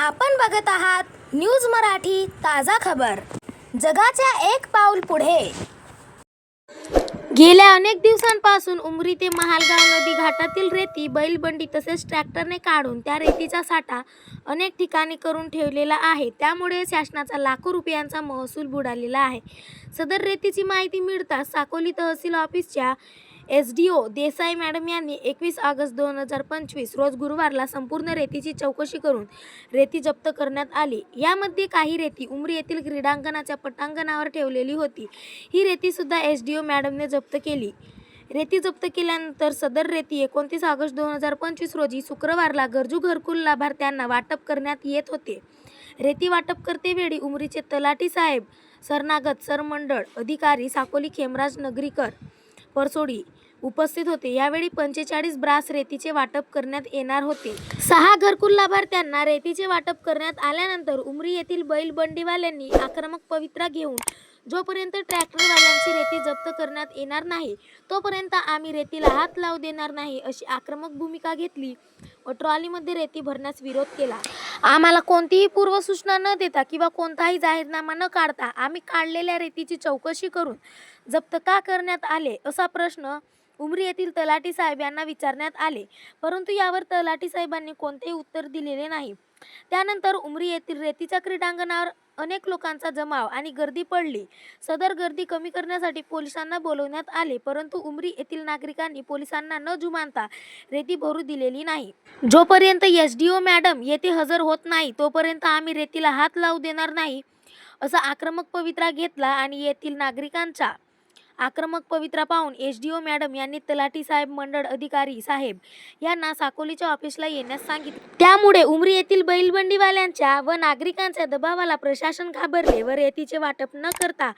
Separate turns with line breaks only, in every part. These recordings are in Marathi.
आपण बघत आहात न्यूज मराठी ताजा खबर. जगाच्या एक पाऊल पुढे. गेल्या अनेक दिवसांपासून उमरी ते महालगाव नदी घाटातील रेती बैलबंडी तसेच ट्रॅक्टरने काढून त्या रेतीचा साठा अनेक ठिकाणी करून ठेवलेला आहे. त्यामुळे शासनाचा लाखो रुपयांचा महसूल बुडालेला आहे. सदर रेतीची माहिती मिळताच साकोली तहसील ऑफिसच्या S D O Desai madam यांनी एकवीस ऑगस्ट दोन हजार पंचवीस रोज गुरुवारला संपूर्ण रेतीची चौकशी करून रेती जप्त करण्यात आली. यामध्ये काही रेती उमरी येथील क्रीडांगणाच्या पटांगणावर ठेवलेली होती. ही रेतीसुद्धा एस डी ओ मॅडमने जप्त केली. रेती जप्त केल्यानंतर सदर रेती एकोणतीस ऑगस्ट दोन हजार पंचवीस रोजी शुक्रवारला गरजू घरकुल लाभार्थ्यांना वाटप करण्यात येत होते. रेती वाटप करतेवेळी उमरीचे तलाठी साहेब सरनागत सरमंडळ अधिकारी साकोली खेमराज नगरीकर परसोडी उपस्थित होते. यावेळी पंचेचाळीस ब्रास रेतीचे वाटप करण्यात येणार होते. सहा घरकुल लाभार्थ्यांना रेतीचे वाटप करण्यात आल्यानंतर उमरी येथील बैलबंडीवाल्यांनी आक्रमक पवित्रा घेऊन जोपर्यंत ट्रॅक्टरवाल्यांची रेती जप्त करण्यात येणार नाही तोपर्यंत आम्ही रेतीला हात लावू देणार नाही अशी आक्रमक भूमिका घेतली व ट्रॉलीमध्ये रेती भरण्यास विरोध केला. आम्हाला कोणतीही पूर्वसूचना न देता किंवा कोणताही जाहीरनामा न काढता आम्ही काढलेल्या रेतीची चौकशी करून जप्त का करण्यात आले असा प्रश्न उमरी येथील तलाठी साहेब यांना विचारण्यात आले. परंतु यावर तलाठी साहेबांनी कोणतेही उत्तर दिलेले नाही. त्यानंतर उमरी येथील रेतीच्या क्रीडांगणावर अनेक लोकांचा जमाव आणि गर्दी पडली. सदर गर्दी कमी करण्यासाठी पोलिसांना बोलवण्यात आले परंतु उमरी येथील नागरिकांनी पोलिसांना न जुमानता रेती भरू दिलेली नाही. जोपर्यंत एस डी ओ मॅडम येथे हजर होत नाही तोपर्यंत आम्ही रेतीला हात लावू देणार नाही असा आक्रमक पवित्रा घेतला आणि येथील नागरिकांचा आक्रमक पवित्रा पाहून एच डी ओ मॅडम यांनी तलाठी साहेब मंडळ अधिकारी साहेब यांना साकोलीच्या ऑफिसला येण्यास सांगितले. त्यामुळे उमरी येथील बैलबंडीवाल्यांच्या व नागरिकांच्या दबावाला प्रशासन घाबरले व रेतीचे वाटप न करता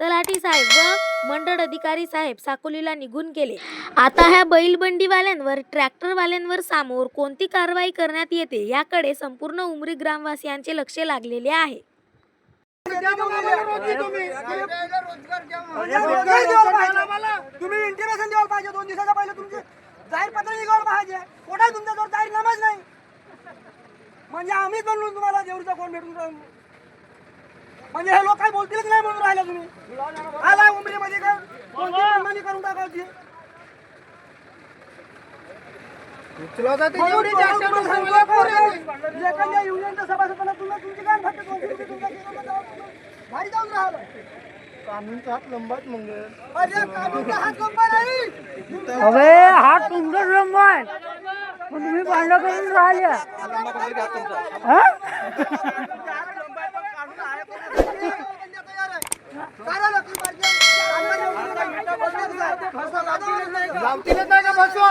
तलाठी साहेब व मंडळ अधिकारी साहेब साकोलीला निघून गेले. आता ह्या बैलबंडीवाल्यांवर ट्रॅक्टरवाल्यांवर समोर कोणती कारवाई करण्यात येते याकडे संपूर्ण उमरी ग्रामवासियांचे लक्ष लागलेले आहे.
तुम्ही. इंटिमेशन द्यायला पाहिजे. दोन दिवसाच्या पहिले तुमची जाहीर पत्र निघायला पाहिजे. कोणाही तुमच्याजवळ जाहीर नामाच नाही. म्हणजे आम्हीच बनलो तुम्हाला देऊरचा कोण भेटून. म्हणजे हे लोक काही बोलतीलच नाही म्हणून राहिले तुम्ही. आला उमरीमध्ये का? कोणती मनमानी करून टाकायची? एखाद्या युनियनच्या सभासदाला तुला तुमची काय फक्त दोनशे रुपये तुमचा केला तर भारी जाऊन राहिलं
हात लंबाच
अरे कानूनचा हात लंबा नाही.
अबे हा तुमचाच लंबा आहे. पण तुम्ही भांडण करून राहिल्या हा?
लावतीलच नाही का बसवा